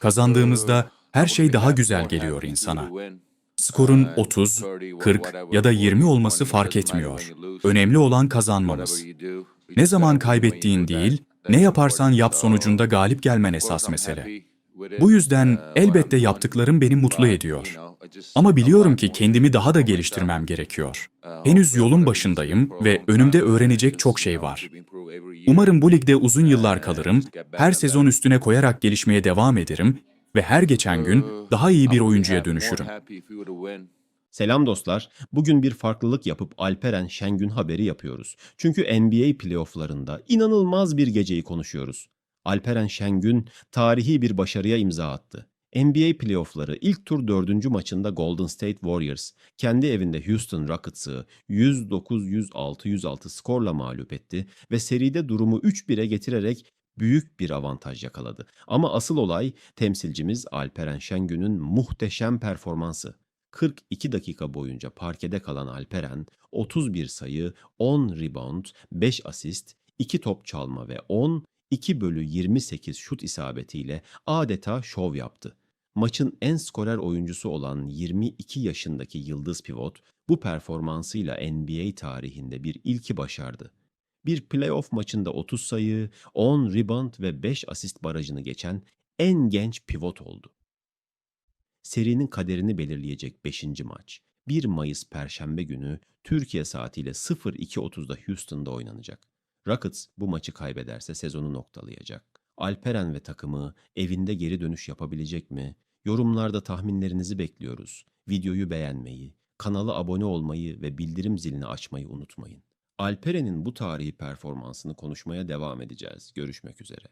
Kazandığımızda her şey daha güzel geliyor insana. Skorun 30, 40 ya da 20 olması fark etmiyor. Önemli olan kazanmamız. Ne zaman kaybettiğin değil, ne yaparsan yap sonucunda galip gelmen esas mesele. Bu yüzden elbette yaptıklarım beni mutlu ediyor. Ama biliyorum ki kendimi daha da geliştirmem gerekiyor. Henüz yolun başındayım ve önümde öğrenecek çok şey var. Umarım bu ligde uzun yıllar kalırım, her sezon üstüne koyarak gelişmeye devam ederim ve her geçen gün daha iyi bir oyuncuya dönüşürüm. Selam dostlar. Bugün bir farklılık yapıp Alperen Şengün haberi yapıyoruz. Çünkü NBA playofflarında inanılmaz bir geceyi konuşuyoruz. Alperen Şengün tarihi bir başarıya imza attı. NBA playoffları ilk tur dördüncü maçında Golden State Warriors kendi evinde Houston Rockets'ı 109-106-106 skorla mağlup etti ve seride durumu 3-1'e getirerek büyük bir avantaj yakaladı. Ama asıl olay temsilcimiz Alperen Şengün'ün muhteşem performansı. 42 dakika boyunca parkede kalan Alperen 31 sayı, 10 rebound, 5 asist, 2 top çalma ve 10 2 bölü 28 şut isabetiyle adeta şov yaptı. Maçın en skorer oyuncusu olan 22 yaşındaki yıldız pivot bu performansıyla NBA tarihinde bir ilki başardı. Bir playoff maçında 30 sayı, 10 rebound ve 5 asist barajını geçen en genç pivot oldu. Serinin kaderini belirleyecek 5. maç 1 Mayıs Perşembe günü Türkiye saatiyle 02.30'da Houston'da oynanacak. Rockets bu maçı kaybederse sezonu noktalayacak. Alperen ve takımı evinde geri dönüş yapabilecek mi? Yorumlarda tahminlerinizi bekliyoruz. Videoyu beğenmeyi, kanala abone olmayı ve bildirim zilini açmayı unutmayın. Alperen'in bu tarihi performansını konuşmaya devam edeceğiz. Görüşmek üzere.